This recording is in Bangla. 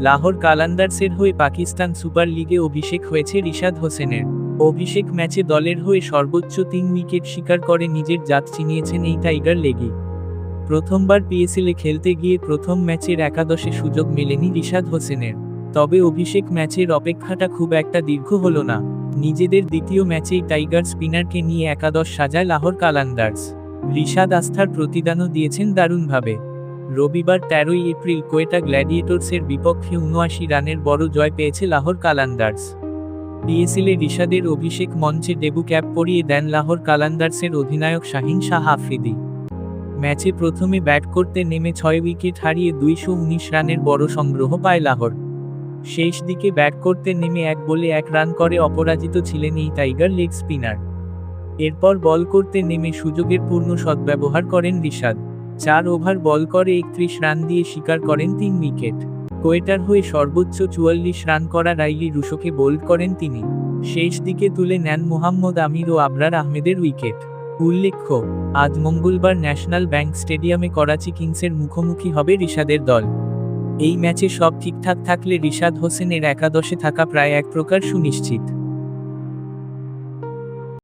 লাহোর কালান্দার্সের হয়ে পাকিস্তান সুপার লিগে অভিষেক হয়েছে রিশাদ হোসেনের। অভিষেক ম্যাচে দলের হয়ে সর্বোচ্চ তিন উইকেট শিকার করে নিজের জাত চিনিয়েছেন এই টাইগার লেগি। প্রথমবার পিএসএলে খেলতে গিয়ে প্রথম ম্যাচের একাদশে সুযোগ মেলেনি রিশাদ হোসেনের। তবে অভিষেক ম্যাচের অপেক্ষাটা খুব একটা দীর্ঘ হলো না। নিজেদের দ্বিতীয় ম্যাচেই টাইগার স্পিনারকে নিয়ে একাদশ সাজায় লাহোর কালান্দার্স। রিশাদ আস্থার প্রতিদানও দিয়েছেন দারুণভাবে। রবিবার তেরোই এপ্রিল কোয়েটা গ্ল্যাডিয়েটর্সের বিপক্ষে উনআশি রানের বড় জয় পেয়েছে লাহোর কালান্দার্স। পিএসএলে রিশাদের অভিষেক মঞ্চে ডেবু ক্যাপ পরিয়ে দেন লাহোর কালান্দার্সের অধিনায়ক শাহিন শাহ আফ্রিদি। ম্যাচে প্রথমে ব্যাট করতে নেমে ছয় উইকেট হারিয়ে দুইশো উনিশ রানের বড় সংগ্রহ পায় লাহোর। শেষ দিকে ব্যাট করতে নেমে এক বলে এক রান করে অপরাজিত ছিলেন এই টাইগার লেগ স্পিনার। এরপর বল করতে নেমে সুযোগের পূর্ণ সদ্ব্যবহার করেন রিশাদ। চার ওভার বল করে একত্রিশ রান দিয়ে শিকার করেন তিন উইকেট। কোয়েটার হয়ে সর্বোচ্চ চুয়াল্লিশ রান করা রাইলি রুশোকে বোল্ড করেন তিনি। শেষ দিকে তুলে নেন মোহাম্মদ আমির ও আবরার আহমেদের উইকেট। উল্লেখ্য, আজ মঙ্গলবার ন্যাশনাল ব্যাংক স্টেডিয়ামে করাচি কিংসের মুখোমুখি হবে রিশাদের দল। এই ম্যাচে সব ঠিকঠাক থাকলে রিশাদ হোসেনের একাদশে থাকা প্রায় এক প্রকার সুনিশ্চিত।